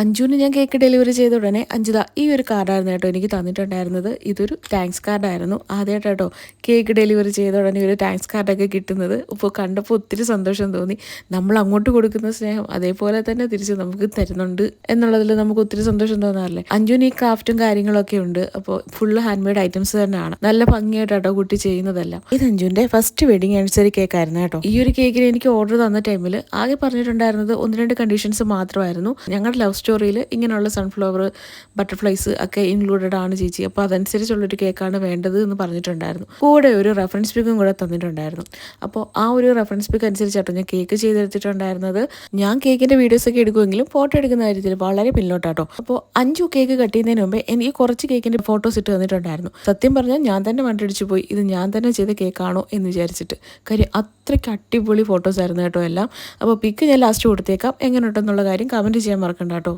അഞ്ജുവിന് ഞാൻ cake delivery ചെയ്ത ഉടനെ അഞ്ജിത ഈ ഒരു കാർഡായിരുന്നു കേട്ടോ എനിക്ക് തന്നിട്ടുണ്ടായിരുന്നത്. ഇതൊരു താങ്ക്സ് കാർഡായിരുന്നു ആദ്യമായിട്ട് കേട്ടോ കേക്ക് ഡെലിവറി ചെയ്ത ഉടനെ ഒരു താങ്ക്സ് കാർഡൊക്കെ കിട്ടുന്നത്. ഇപ്പോൾ കണ്ടപ്പോൾ ഒത്തിരി സന്തോഷം തോന്നി. നമ്മൾ അങ്ങോട്ട് കൊടുക്കുന്ന സ്നേഹം അതേപോലെ തന്നെ തിരിച്ച് നമുക്ക് തരുന്നുണ്ട് എന്നുള്ളതിൽ നമുക്ക് ഒത്തിരി സന്തോഷം തോന്നാറില്ലേ? അഞ്ജുവിന് ഈ ക്രാഫ്റ്റും കാര്യങ്ങളൊക്കെ ഉണ്ട്. അപ്പോൾ ഫുള്ള് ഹാൻഡ് മെയ്ഡ് ഐറ്റംസ് തന്നെയാണ്. നല്ല ഭംഗിയായിട്ട് കേട്ടോ കുട്ടി ചെയ്യുന്നതെല്ലാം. ഇത് അഞ്ജുവിന്റെ ഫസ്റ്റ് വെഡിങ് ആനിവേഴ്സറി കേക്കായിരുന്നു കേട്ടോ. ഈ ഒരു കേക്കിന് എനിക്ക് ഓർഡർ തന്ന ടൈമിൽ ആകെ പറഞ്ഞിട്ടുണ്ടായിരുന്നത് ഒന്ന് രണ്ട് കണ്ടീഷൻസ് മാത്രമായിരുന്നു. ഞങ്ങളുടെ ലവ് സ്റ്റോറിയിൽ ഇങ്ങനെയുള്ള സൺഫ്ലവർ ബട്ടർഫ്ലൈസ് ഒക്കെ ഇൻക്ലൂഡഡ് ആണ് ചേച്ചി. അപ്പോൾ അതനുസരിച്ചുള്ളൊരു കേക്കാണ് വേണ്ടത് എന്ന് പറഞ്ഞിട്ടുണ്ടായിരുന്നു. കൂടെ ഒരു റെഫറൻസ് പിക്കും കൂടെ തന്നിട്ടുണ്ടായിരുന്നു. അപ്പോൾ ആ ഒരു റെഫറൻസ് പിക്ക് അനുസരിച്ചാട്ടോ ഞാൻ കേക്ക് ചെയ്തെടുത്തിട്ടുണ്ടായിരുന്നത്. ഞാൻ കേക്കിന്റെ വീഡിയോസൊക്കെ എടുക്കുമെങ്കിലും ഫോട്ടോ എടുക്കുന്ന കാര്യത്തിൽ വളരെ പിന്നോട്ടാട്ടോ. അപ്പോൾ അഞ്ചു കേക്ക് കട്ട് ചെയ്യുന്നതിന് മുമ്പേ എനിക്ക് കുറച്ച് കേക്കിന്റെ ഫോട്ടോസ് ഇട്ട് തന്നിട്ടുണ്ടായിരുന്നു. സത്യം പറഞ്ഞാൽ ഞാൻ തന്നെ വണ്ടിടിച്ചു പോയി. ഇത് ഞാൻ തന്നെ ചെയ്ത കേക്കാണോ എന്ന് വിചാരിച്ചിട്ട്. കാര്യം അത്രയ്ക്ക് അടിപൊളി ഫോട്ടോസ് ആയിരുന്നു കേട്ടോ എല്ലാം. അപ്പോൾ പിക്ക് ഞാൻ ലാസ്റ്റ് കൊടുത്തേക്കാം. എങ്ങനെ ഉണ്ടെന്നുള്ള കാര്യം കമന്റ് ചെയ്യാൻ മറക്കണ്ട കേട്ടോ.